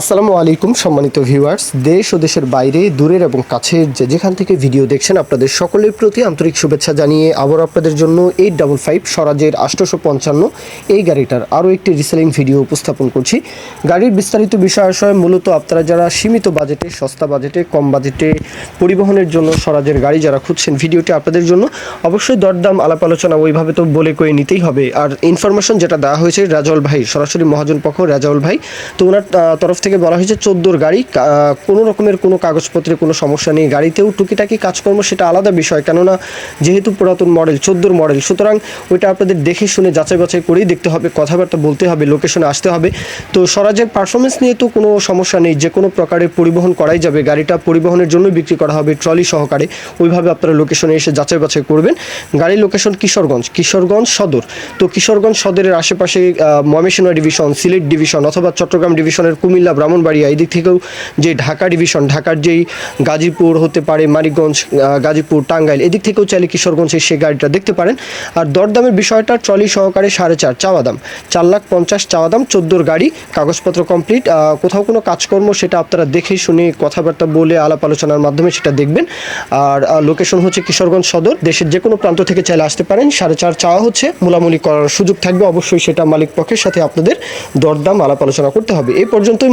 আসসালামু আলাইকুম, সম্মানিত ভিউয়ার্স। দেশ ও দেশের বাইরে, দূরের এবং কাছের যে যেখান থেকে ভিডিও দেখছেন, আপনাদের সকলের প্রতি আন্তরিক শুভেচ্ছা জানিয়ে আবার আপনাদের জন্য এইট ডাবল ফাইভ স্বরাজের আষ্টশো পঞ্চান্ন এই গাড়িটার আরও একটি রিসেলিং ভিডিও উপস্থাপন করছি। গাড়ির বিস্তারিত বিষয় আশয়, মূলত আপনারা যারা সীমিত বাজেটে, সস্তা বাজেটে, কম বাজেটে পরিবহনের জন্য স্বরাজের গাড়ি যারা খুঁজছেন ভিডিওটি আপনাদের জন্য অবশ্যই দরদাম, আলাপ আলোচনা ওইভাবে তো বলে কয়ে নিতেই হবে। আর ইনফরমেশন যেটা দেওয়া হয়েছে রাজাউল ভাই, সরাসরি মহাজন পক্ষ রাজাউল ভাই। তো ওনার তরফ থেকে বলা হয়েছে চোদ্দোর গাড়ি কোনো রকমের কোনো কাগজপত্রে কোনো সমস্যা নেই। গাড়িতেও টুকিটাকি কাজকর্ম সেটা আলাদা বিষয় কেননা যেহেতু পুরাতন মডেল চোদ্দোর মডেল সুতরাং ওইটা আপনাদের দেখে শুনে যাচাই বাছাই করেই দেখতে হবে কথাবার্তা বলতে হবে লোকেশনে আসতে হবে। তো স্বরাজের পারফরমেন্স নিয়ে তো কোনো সমস্যা নেই যে কোনো প্রকারের পরিবহন করাই যাবে। গাড়িটা পরিবহনের জন্য বিক্রি করা হবে ট্রলি সহকারে। ওইভাবে আপনারা লোকেশনে এসে যাচাই বাছাই করবেন। গাড়ির লোকেশন কিশোরগঞ্জ কিশোরগঞ্জ সদর। তো কিশোরগঞ্জ সদরের আশেপাশে আহ, ডিভিশন সিলেট ডিভিশন অথবা চট্টগ্রাম ডিভিশনের কুমিল্লা ব্রাহ্মণবাড়িয়া এই দিক থেকেও যে ঢাকা ডিভিশন, ঢাকার যেই গাজীপুর হতে পারে, মানিকগঞ্জ গাজীপুর, টাঙ্গাইল, এদিক থেকেও চাইলে কিশোরগঞ্জ এসে গাড়িটা দেখতে পারেন। আর দরদামের বিষয়টা, ট্রলি সহকারে সাড়ে চার, চাওয়া দাম। চার লাখ পঞ্চাশ চাওয়া দাম, চোদ্দোর গাড়ি, কাগজপত্র কমপ্লিট কোথাও কোনো কাজকর্ম, সেটা আপনারা দেখে শুনে কথাবার্তা বলে আলাপ আলোচনার মাধ্যমে সেটা দেখবেন। আর লোকেশন হচ্ছে কিশোরগঞ্জ সদর। দেশের যে কোনো প্রান্ত থেকে চাইলে আসতে পারেন। সাড়ে চার চাওয়া হচ্ছে, মূলামূলি করার সুযোগ থাকবে অবশ্যই সেটা মালিক পক্ষের সাথে আপনাদের দরদাম, আলাপ আলোচনা করতে হবে। এই পর্যন্তই